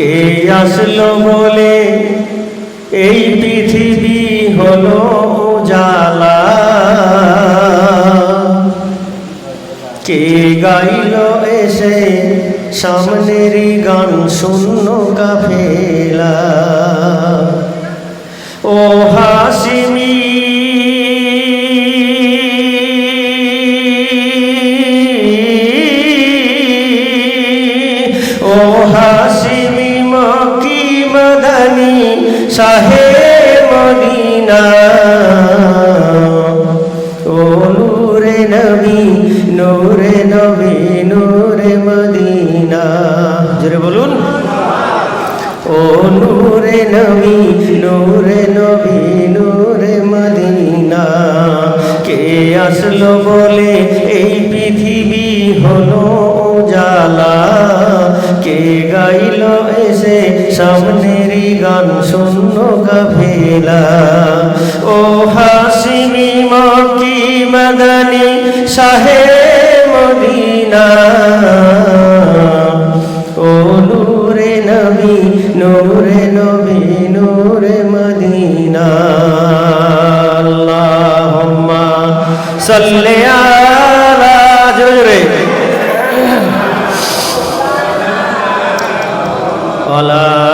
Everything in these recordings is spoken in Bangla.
কে আসলো বলে? এই পৃথিবী হলো জালা কে গাইল এসে? সামনেরই গান শূন্য কাফেলা। ও হাসিমি। ও হাসিমি। শাহে মদিনা। ও নূরে নবী নূরে নবী, নূরে মদিনা। জোরে বলুন। ও নূরে নবী নূরে নবী, নূরে মদিনা। কে আসলো গান শূন্য কাফেলা ও হাসিমি মকি মদনী শাহে মদিনা। ও নূরে নবী নূরে নবী, নূরে মদিনা। আল্লাহুম্মা সাল্লি আলা আলি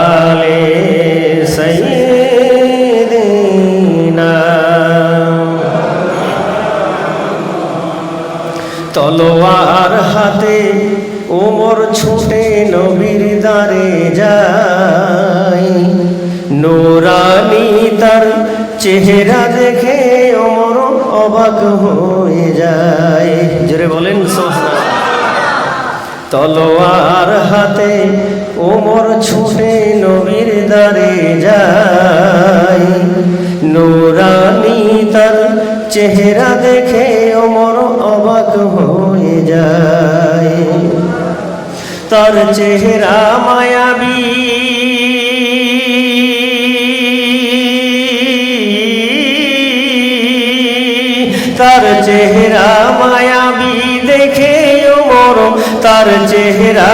তলোয়ার হাতে ওমর ছুটে নবীর দ্বারে যায়। নোরানি তার চেহারা দেখে ওমর অবাক হয়ে যায়। জোরে বলেন তলোয়ার হাতে ওমর ছুটে নবীর দ্বারে যায়। চেহারা দেখে ওমর অবাক হয়ে যায়। তার চেহারা মায়াবী। তার চেহারা মায়াবী দেখে ওমর, তার চেহারা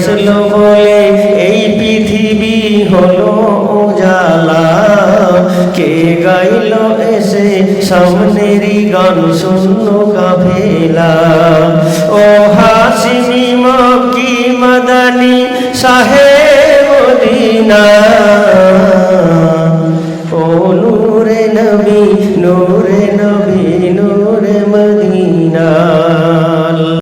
আসলো বলে এই পৃথিবী হলো জালা কে গাইল এসে সামনেরই গান শূন্য কাফেলা ও হাসিমি মকি মদনী শাহে মদিনা। ও নূরে নবী নূরে নবী, নূরে